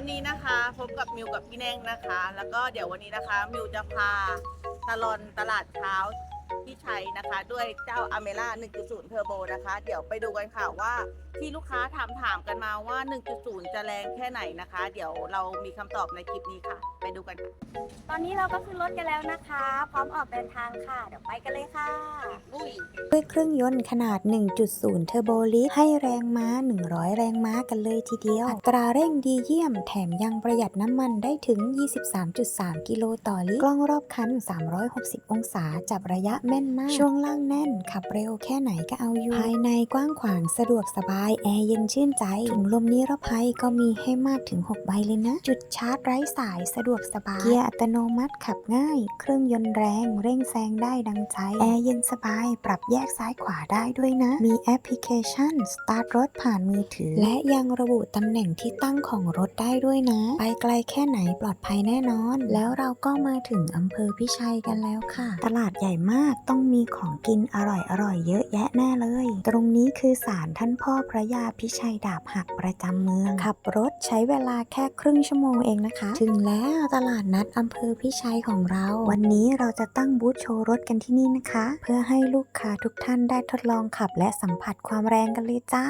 วันนี้นะคะพบกับมิวกับพี่แน่งนะคะ แล้วก็เดี๋ยววันนี้นะคะมิวจะพาตลอนตลาดเช้า ที่ชัยนะคะ ด้วยเจ้าอเมร่า1.0 เทอร์โบนะคะ เดี๋ยวไปดูกันค่ะว่าที่ลูกค้าถามถามๆกันมาว่า 1.0 จะแรงแค่ไหนนะคะ เดี๋ยวเรามีคำตอบในคลิปนี้ค่ะ ไปดูกันค่ะตอนนี้เราก็ขึ้นรถกันแล้วนะคะ พร้อมออกเดินทางค่ะ เดี๋ยวไปกันเลยค่ะลุย ด้วยเครื่องยนต์ขนาด 1.0 เทอร์โบลิฟให้แรงม้า 100 แรงม้ากันเลยทีเดียว อัตราเร่งดีเยี่ยม แถมยังประหยัดน้ำมันได้ถึง 23.3 กิโลต่อลิตร กล้องรอบคัน 360 องศา จับระยะแม่นมาก ช่วงล่างแน่น ขับเร็วแค่ไหนก็เอาอยู่ ภายในกว้างขวางสะดวกสบาย แอร์เย็นชื่นใจ ถุงลมนิรภัยก็มีให้มากถึง 6 ใบเลยนะ จุดชาร์จไร้สายสะดวกสบาย เกียร์อัตโนมัติขับง่าย เครื่องยนต์แรง เร่งแซงได้ดังใจ แอร์เย็นสบาย ปรับแยกซ้ายขวาได้ด้วยนะ มีแอปพลิเคชันสตาร์ทรถผ่านมือถือ และยังระบุตำแหน่งที่ตั้งของรถได้ด้วยนะ ไปไกลแค่ไหนปลอดภัยแน่นอน แล้วเราก็มาถึงอำเภอพิชัยกันแล้วค่ะ ตลาดใหญ่มากต้องมีของกินอร่อยๆเยอะแยะแน่เลย ตรงนี้คือศาลท่านพ่อพระยาพิชัยดาบหักประจำเมือง ขับรถใช้เวลาแค่ครึ่งชั่วโมงเองนะคะ ถึงแล้วตลาดนัดอำเภอพิชัยของเรา วันนี้เราจะตั้งบูธโชว์รถกันที่นี่นะคะ เพื่อให้ลูกค้าทุกท่านได้ทดลองขับและสัมผัสความแรงกันเลยจ้า